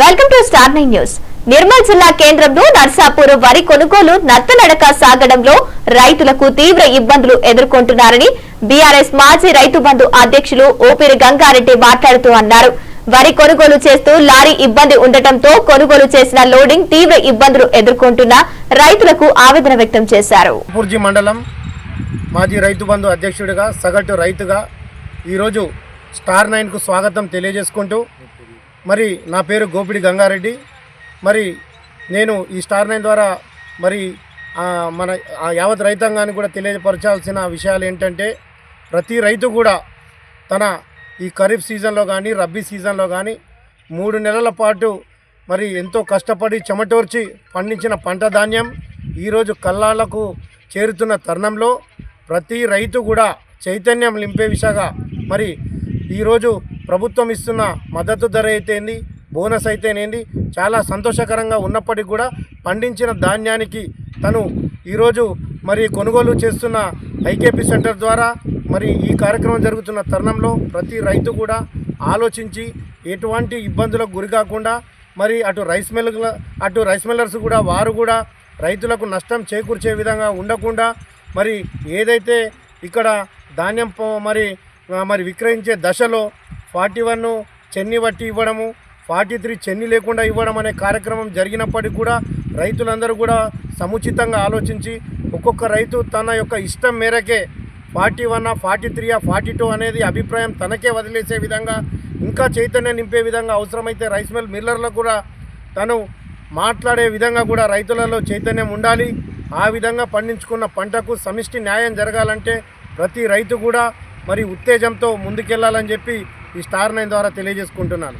Welcome to star nine news. Nirmal జిల్లా కేంద్రంలో నర్సాపూర్ వరి కొనుగోలు నత్తనడక సాగడంలో రైతులకు తీవ్ర ఇబ్బందులు ఎదుర్కొంటున్నారని బీఆర్ఎస్ మాజీ రైతు బంధు అధ్యక్షులు ఓపిరి గంగారెడ్డి మాట్లాడుతూ అన్నారు. వరి కొనుగోలు చేస్తూ లారీ ఇబ్బంది ఉండటంతో కొనుగోలు చేసిన లోడింగ్ తీవ్ర ఇబ్బందులు ఎదుర్కొంటున్న రైతులకు ఆవేదన వ్యక్తం చేశారు. మండలం మాజీ రైతు బంధు అధ్యక్షుడిగా సగటు రైతుగా ఈరోజు స్టార్ నైన్కు స్వాగతం తెలియజేసుకుంటూ మరి నా పేరు గోపిడి గంగారెడ్డి. మరి నేను ఈ స్టార్ నైన్ ద్వారా మరి మన ఆ యావత్ రైతాంగానికి కూడా తెలియపరచాల్సిన విషయాలు ఏంటంటే ప్రతి రైతు కూడా తన ఈ ఖరీఫ్ సీజన్లో కానీ రబ్బీ సీజన్లో కానీ మూడు నెలల పాటు మరి ఎంతో కష్టపడి చెమటోర్చి పండించిన పంట ధాన్యం ఈరోజు కల్లాలకు చేరుతున్న తరుణంలో ప్రతి రైతు కూడా చైతన్యం నింపే విషయంగా మరి ఈరోజు ప్రభుత్వం ఇస్తున్న మద్దతు ధర అయితేంది బోనస్ అయితేనేంది చాలా సంతోషకరంగా ఉన్నప్పటికీ కూడా పండించిన ధాన్యానికి తను ఈరోజు మరి కొనుగోలు చేస్తున్న ఐకేపీ సెంటర్ ద్వారా మరి ఈ కార్యక్రమం జరుగుతున్న తరుణంలో ప్రతి రైతు కూడా ఆలోచించి ఎటువంటి ఇబ్బందులకు గురి కాకుండా మరి అటు రైస్ మిల్ అటు రైస్ మిల్లర్స్ కూడా వారు కూడా రైతులకు నష్టం చేకూర్చే విధంగా ఉండకుండా మరి ఏదైతే ఇక్కడ ధాన్యం పో- మరి మరి విక్రయించే దశలో ఫార్టీ వన్ చెన్ని బట్టి ఇవ్వడము ఫార్టీ త్రీ చెన్ని లేకుండా ఇవ్వడం అనే కార్యక్రమం జరిగినప్పటికీ కూడా రైతులందరూ కూడా సముచితంగా ఆలోచించి ఒక్కొక్క రైతు తన యొక్క ఇష్టం మేరకే forty one forty three forty two అనేది అభిప్రాయం తనకే వదిలేసే విధంగా ఇంకా చైతన్యం నింపే విధంగా అవసరమైతే రైస్ మిల్ మిల్లర్లకు కూడా తను మాట్లాడే విధంగా కూడా రైతులలో చైతన్యం ఉండాలి. ఆ విధంగా పండించుకున్న పంటకు సమిష్టి న్యాయం జరగాలంటే ప్రతి రైతు కూడా మరి ఉత్తేజంతో ముందుకెళ్ళాలని చెప్పి ఈ స్టార్ నైన్ ద్వారా తెలియజేసుకుంటున్నాను.